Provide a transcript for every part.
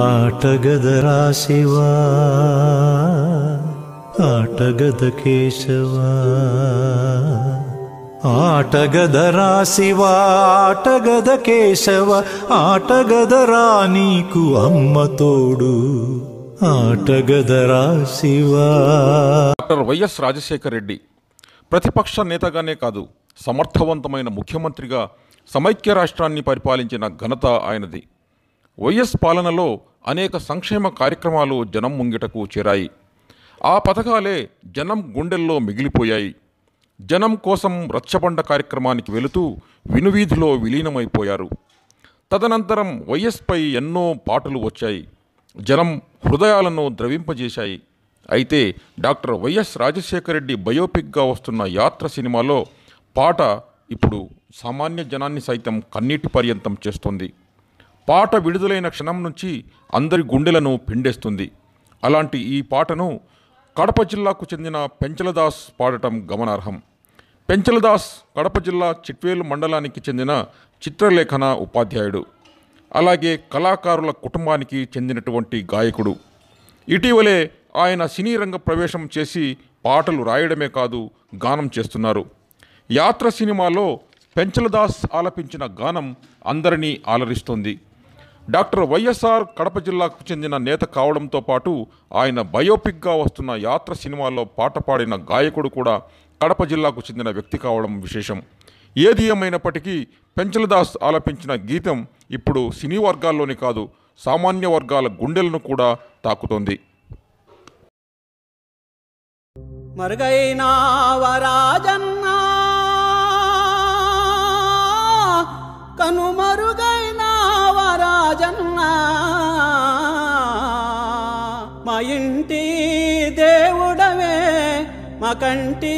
ఆటగదరా శివా ఆటగద కేశవా. ఆటగదరా శివా ఆటగద కేశవ ఆటగదరా నీకు అమ్మ తోడు ఆటగదరా శివా. డాక్టర్ వైఎస్ రాజశేఖర రెడ్డి ప్రతిపక్ష నేతగానే కాదు సమర్థవంతమైన ముఖ్యమంత్రిగా సమైక్య రాష్ట్రాన్ని పరిపాలించిన ఘనత ఆయనది. వైఎస్ పాలనలో అనేక సంక్షేమ కార్యక్రమాలు జనం ముంగిటకు చేరాయి. ఆ పథకాలే జనం గుండెల్లో మిగిలిపోయాయి. జనం కోసం రచ్చబండ కార్యక్రమానికి వెళుతూ వినువీధిలో విలీనమైపోయారు. తదనంతరం వైఎస్పై ఎన్నో పాటలు వచ్చాయి. జనం హృదయాలను ద్రవింపజేశాయి. అయితే డాక్టర్ వైఎస్ రాజశేఖరరెడ్డి బయోపిక్గా వస్తున్న యాత్ర సినిమాలో పాట ఇప్పుడు సామాన్య జనాన్ని సైతం కన్నీటి పర్యంతం చేస్తుంది. పాట విడుదలైన క్షణం నుంచి అందరి గుండెలను పిండేస్తుంది. అలాంటి ఈ పాటను కడప జిల్లాకు చెందిన పెంచలదాస్ పాడటం గమనార్హం. పెంచలదాస్ కడప జిల్లా చిట్వేలు మండలానికి చెందిన చిత్రలేఖన ఉపాధ్యాయుడు. అలాగే కళాకారుల కుటుంబానికి చెందినటువంటి గాయకుడు. ఇటీవలే ఆయన సినీ రంగ ప్రవేశం చేసి పాటలు రాయడమే కాదు గానం చేస్తున్నారు. యాత్ర సినిమాలో పెంచలదాస్ ఆలపించిన గానం అందరినీ ఆలరిస్తోంది. డాక్టర్ వైఎస్ఆర్ కడప జిల్లాకు చెందిన నేత కావడంతో పాటు ఆయన బయోపిక్గా వస్తున్న యాత్ర సినిమాలో పాట పాడిన గాయకుడు కూడా కడప జిల్లాకు చెందిన వ్యక్తి కావడం విశేషం. ఏది ఏమైనప్పటికీ పెంచలదాస్ ఆలపించిన గీతం ఇప్పుడు సినీ వర్గాల్లోని కాదు సామాన్య వర్గాల గుండెలను కూడా తాకుతోంది. మరుగైనా వరాజన్నా ఇంటి దేవుడవే మా కంటి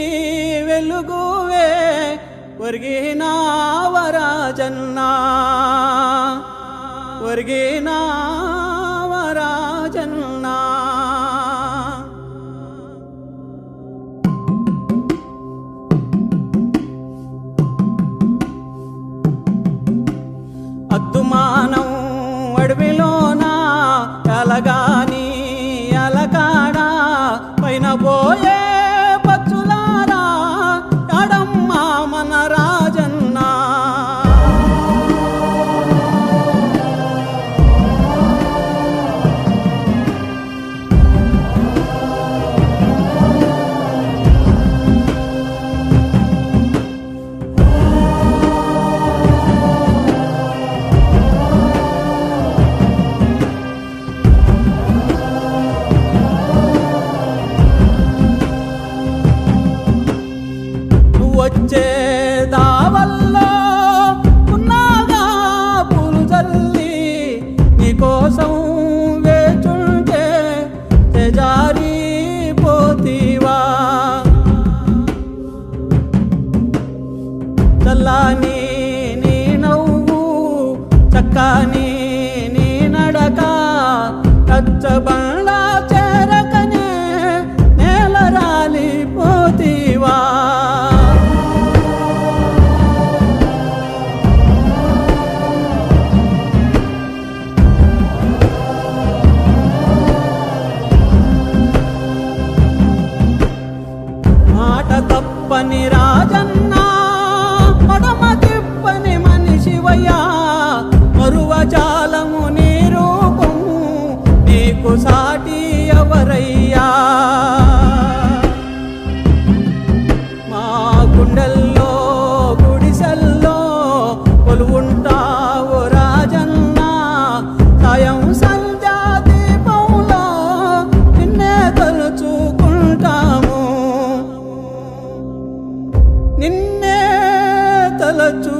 వెలుగువే ఒరిగిన వరాజన్నా. ఒరిగిన వరాజన్నా. అద్దుమానం అడవిలోనా కలగాని వచ్చే దావల్లో ఉన్నాగా పూలు చల్లి నీకోసం వేచుంటే తెజారి పోతీవా చల్లాని నీ నవ్వు చక్కాని నీ నడక కచ్చబండ నిన్నే తలచుకుంటాము.